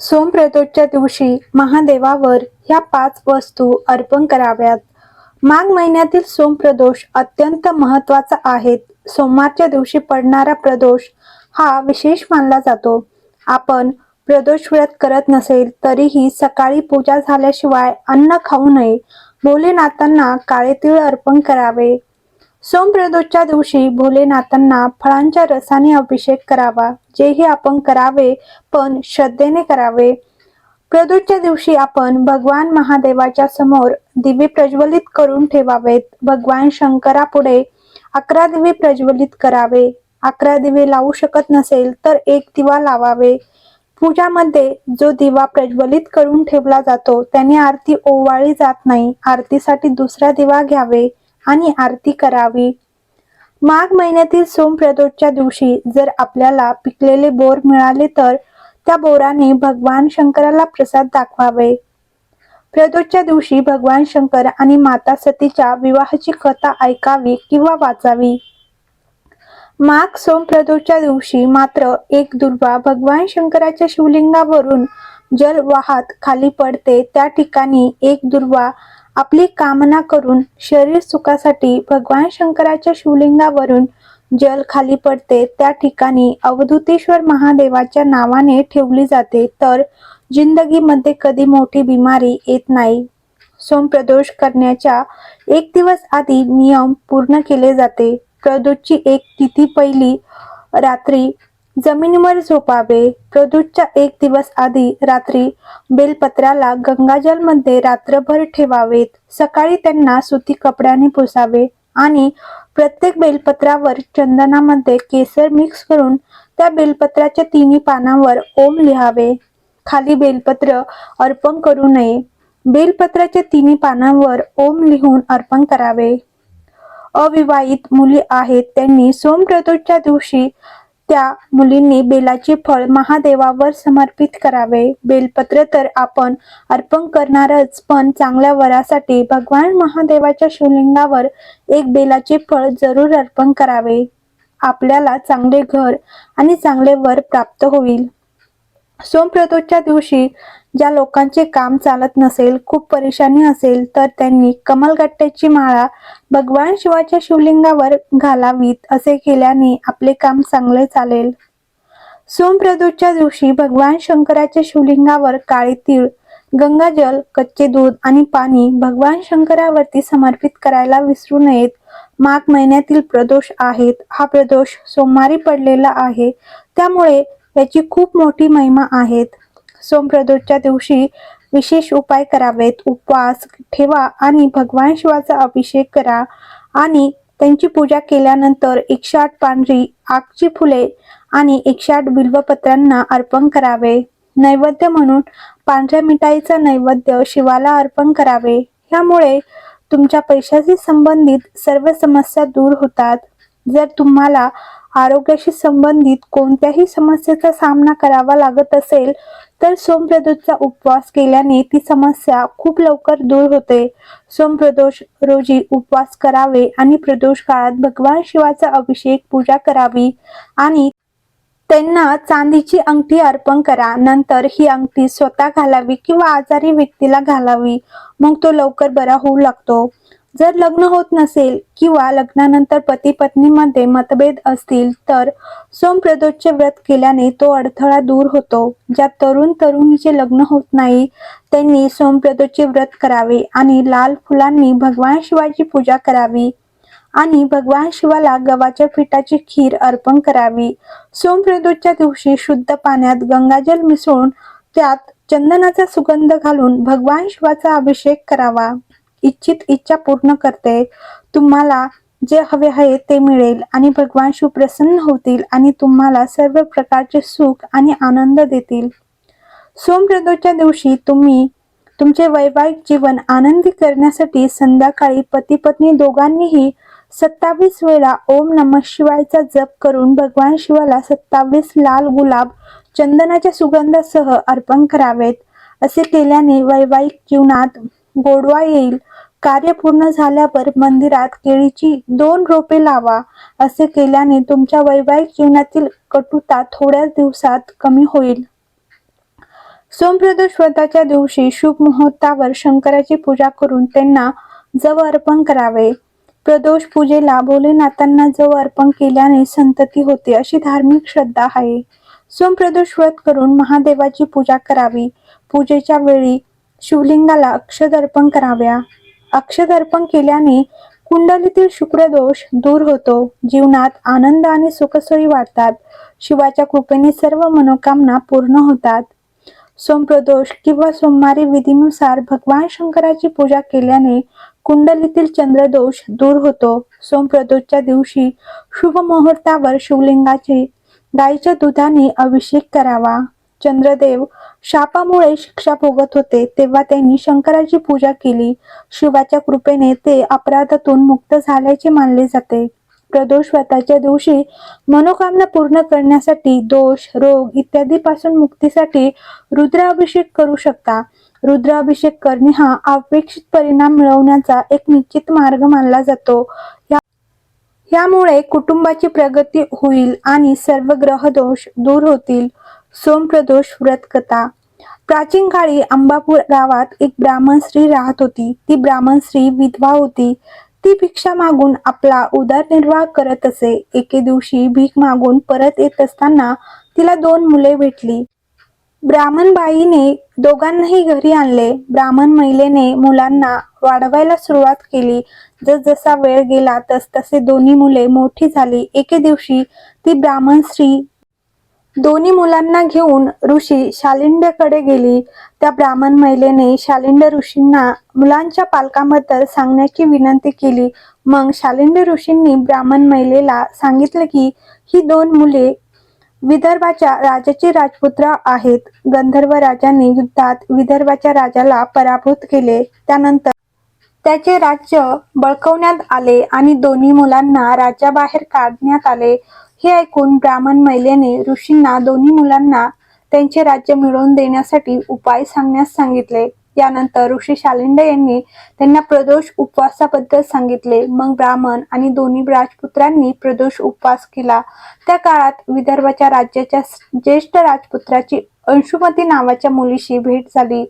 सोमप्रदोषच्या दिवशी महादेवावर ह्या पाच वस्तू अर्पण कराव्यात. माघ महिन्यातील सोमप्रदोष अत्यंत महत्त्वाचा आहे. सोमवारच्या दिवशी पडणारा प्रदोष हा विशेष मानला जातो. आपण प्रदोष व्रत करत नसेल तरीही सकाळी पूजा झाल्याशिवाय अन्न खाऊ नये. भोलेनाथांना काळे तीळ अर्पण करावे. सोमप्रदोषच्या दिवशी भोलेनाथांना फळांच्या रसाने अभिषेक करावा जेही आपण करावे पण श्रद्धेने करावे. प्रदोषच्या दिवशी आपण भगवान महादेवाच्या समोर दिवे प्रज्वलित करून ठेवावेत. भगवान शंकरापुढे अकरा दिवे प्रज्वलित करावे. अकरा दिवे लावू शकत नसेल तर एक दिवा लावावे. पूजामध्ये जो दिवा प्रज्वलित करून ठेवला जातो त्याने आरती ओवाळी जात नाही. आरतीसाठी दुसरा दिवा घ्यावे. आणि आरती करावी. माघ महिन्यातील सोमप्रदोषच्या दिवशी जर आपल्याला पिकलेले बोर मिळाले तर त्या बोराने भगवान शंकराला प्रसाद दाखवावे. प्रदोषच्या दिवशी भगवान शंकर आणि माता सतीच्या विवाहाची कथा ऐकावी किंवा वाचावी. माघ सोमप्रदोषच्या दिवशी मात्र एक दुर्वा भगवान शंकराच्या शिवलिंगावरून जल वाहत खाली पडते. त्या ठिकाणी एक दुर्वा आपली कामना करून शरीर सुखासाठी भगवान शंकराच्या शिवलिंगावरून जल खाली पडते. त्या ठिकाणी अवधूतेश्वर महादेवाच्या नावाने ठेवली जाते. तर जिंदगीमध्ये कधी मोठी बिमारी येत नाही. सोमप्रदोष करण्याच्या एक दिवस आधी नियम पूर्ण केले जाते. प्रदोषची एक तिथी पहिली रात्री जमिनीवर झोपावे. प्रदूतच्या एक दिवस आधी रात्री बेलपत्राला गंगाजलमध्ये रात्रभर ठेवावेत. सकाळी त्यांना सुती कपड्याने पुसावे आणि प्रत्येक बेलपत्रावर चंदनामध्ये केसर मिक्स करून त्या बेलपत्राच्या तिन्ही पानांवर ओम लिहावे. खाली बेलपत्र अर्पण करू नये. बेलपत्राच्या तिन्ही पानांवर ओम लिहून अर्पण करावे. अविवाहित मुली आहेत त्यांनी सोमप्रदोषच्या दिवशी त्या मुलींनी बेलाचे फळ महादेवावर समर्पित करावे. बेलपत्र तर आपण अर्पण करणारच पण चांगल्या वरासाठी भगवान महादेवाच्या शिवलिंगावर एक बेलाचे फळ जरूर अर्पण करावे. आपल्याला चांगले घर आणि चांगले वर प्राप्त होईल. सोमप्रतोच्या दिवशी ज्या लोकांचे काम चालत नसेल खूप परेशानी असेल तर त्यांनी कमलगट्ट्याची माळा भगवान शिवाच्या शिवलिंगावर घालावीत असे केल्याने आपले काम चांगले चालेल. सोमप्रदोषच्या दिवशी भगवान शंकराच्या शिवलिंगावर काळे तीळ गंगाजल कच्चे दूध आणि पाणी भगवान शंकरावरती समर्पित करायला विसरू नयेत. माघ महिन्यातील प्रदोष आहेत. हा प्रदोष सोमवारी पडलेला आहे. त्यामुळे याची खूप मोठी महिमा आहेत. सोमप्रदोषच्या दिवशी विशेष उपाय करावेत. उपवास ठेवा आणि भगवान शिवाचा अभिषेक करा आणि त्यांची पूजा केल्यानंतर एकशे आठ पांढरी आगची फुले आणि एकशे आठ बिल्वपत्रांना अर्पण करावे. नैवेद्य म्हणून पांढऱ्या मिठाईचा नैवेद्य शिवाला अर्पण करावे. ह्यामुळे तुमच्या पैशाशी संबंधित सर्व समस्या दूर होतात. जर तुम्हाला आरोग्याशी संबंधित कोणत्याही समस्येचा सामना करावा लागत असेल तर सोमप्रदोषचा उपवास केल्याने ती समस्या खूप लवकर दूर होते. सोमप्रदोष रोजी उपवास करावे आणि प्रदोष काळात भगवान शिवाचा अभिषेक पूजा करावी आणि त्यांना चांदीची अंगठी अर्पण करा. नंतर ही अंगठी स्वतः घालावी किंवा आजारी व्यक्तीला घालावी. मग तो लवकर बरा होऊ लागतो. जर लग्न होत नसेल किंवा लग्नानंतर पती पत्नीमध्ये मतभेद असतील तर सोमप्रदोषचे व्रत केल्याने तो अडथळा दूर होतो. ज्या तरुण तरुणीचे लग्न होत नाही त्यांनी सोमप्रदोषचे व्रत करावे आणि लाल फुलांनी भगवान शिवाची पूजा करावी आणि भगवान शिवाला गव्हाच्या पिठाची खीर अर्पण करावी. सोमप्रदोषच्या दिवशी शुद्ध पाण्यात गंगाजल मिसळून त्यात चंदनाचा सुगंध घालून भगवान शिवाचा अभिषेक करावा. इच्छित इच्छा पूर्ण करते. तुम्हाला जे हवे आहे ते मिळेल आणि भगवान शिव प्रसन्न होतील आणि तुम्हाला सर्व प्रकारचे सुख आणि आनंद देतील. सोमप्रदोच्या दिवशी तुम्ही तुमचे वैवाहिक जीवन आनंदी करण्यासाठी संध्याकाळी पती पत्नी दोघांनीही सत्तावीस वेळा ओम नम शिवायचा जप करून भगवान शिवाला सत्तावीस लाल गुलाब चंदनाच्या सुगंधासह अर्पण करावेत. असे केल्याने वैवाहिक जीवनात गोडवा येईल. कार्य पूर्ण झाल्यावर मंदिरात केळीची दोन रोपे लावा असे केल्याने तुमच्या वैवाहिक जीवनातील कटुता थोड्याच दिवसात कमी होईल. सोमप्रदोष व्रताच्या दिवशी शुभ मुहूर्तावर शंकराची पूजा करून त्यांना जव अर्पण करावे. प्रदोष पूजेला भोलेनाथांना जव अर्पण केल्याने संतती होते अशी धार्मिक श्रद्धा आहे. सोमप्रदोष व्रत करून महादेवाची पूजा करावी. पूजेच्या वेळी शिवलिंगाला अक्षदर्पण कराव्या. अक्षदर्पण केल्याने कुंडलीतील शुक्रदोष दूर होतो. जीवनात आनंद आणि सुखसोयी वाढतात. शिवाच्या कृपेने सर्व मनोकामना पूर्ण होतात. सोमप्रदोष किंवा सोमवारी विधीनुसार भगवान शंकराची पूजा केल्याने कुंडलीतील चंद्रदोष दूर होतो. सोमप्रदोषच्या दिवशी शुभ मुहूर्तावर शिवलिंगाचे गाईच्या दुधाने अभिषेक करावा. चंद्रदेव शापामुळे शिक्षा भोगत होते तेव्हा त्यांनी शंकराची पूजा केली. शिवाच्या कृपेने ते अपराधातून मुक्त झाल्याचे मानले जाते. प्रदोष व्रताच्या दिवशी मनोकामना पूर्ण करण्यासाठी दोष रोग इत्यादी पासून मुक्तीसाठी रुद्राभिषेक करू शकता. रुद्राभिषेक करणे हा अपेक्षित परिणाम मिळवण्याचा एक निश्चित मार्ग मानला जातो. यामुळे कुटुंबाची प्रगती होईल आणि सर्व ग्रहदोष दूर होतील. सोमप्रदोष व्रत कथा प्राचीन काळी अंबापूर गावात एक ब्राह्मण स्त्री राहत होती. ती ब्राह्मण स्त्री विधवा होती. ती भिक्षा मागून आपला उदरनिर्वाह करत असे. एके दिवशी भीक मागून परत येत असताना तिला दोन मुले भेटली. ब्राह्मण बाईने दोघांनाही घरी आणले. ब्राह्मण महिलेने मुलांना वाढवायला सुरुवात केली. जसजसा वेळ गेला तस तसे दोन्ही मुले मोठी झाली. एके दिवशी ती ब्राह्मण स्त्री दोन्ही मुलांना घेऊन ऋषी शालिंड्याकडे गेली. त्या ब्राह्मण महिलेने शालिंड ऋषींना मुलांच्या पालकांबद्दल सांगण्याची विनंती केली. मग शालिंड ऋषींनी ब्राह्मण महिलेला सांगितले की ही दोन मुले विदर्भाच्या राजाचे राजपुत्र आहेत. गंधर्व राजाने युद्धात विदर्भाच्या राजाला पराभूत केले. त्यानंतर त्याचे राज्य बळकवण्यात आले आणि दोन्ही मुलांना राज्याबाहेर काढण्यात आले. हे ऐकून ब्राह्मण महिलेने ऋषींना दोन्ही मुलांना त्यांचे राज्य मिळवून देण्यासाठी उपाय सांगण्यास सांगितले. यानंतर ऋषी शालिंड यांनी त्यांना प्रदोष उपवासाबद्दल सांगितले. मग ब्राह्मण आणि दोन्ही राजपुत्रांनी प्रदोष उपवास केला. त्या काळात विदर्भाच्या राज्याच्या ज्येष्ठ राजपुत्राची अंशुमती नावाच्या मुलीशी भेट झाली.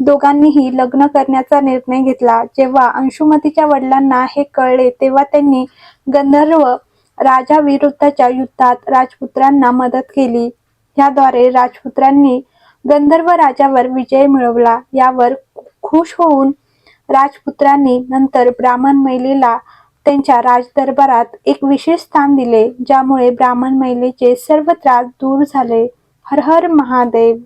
दोघांनीही लग्न करण्याचा निर्णय घेतला. जेव्हा अंशुमतीच्या वडिलांना हे कळले तेव्हा त्यांनी गंधर्व राजा विरुद्धच्या युद्धात राजपुत्रांना मदत केली. याद्वारे राजपुत्रांनी गंधर्व राजावर विजय मिळवला. यावर खुश होऊन राजपुत्रांनी नंतर ब्राह्मण महिलेला त्यांच्या राजदरबारात एक विशेष स्थान दिले ज्यामुळे ब्राह्मण महिलेचे सर्व त्रास दूर झाले. हर हर महादेव!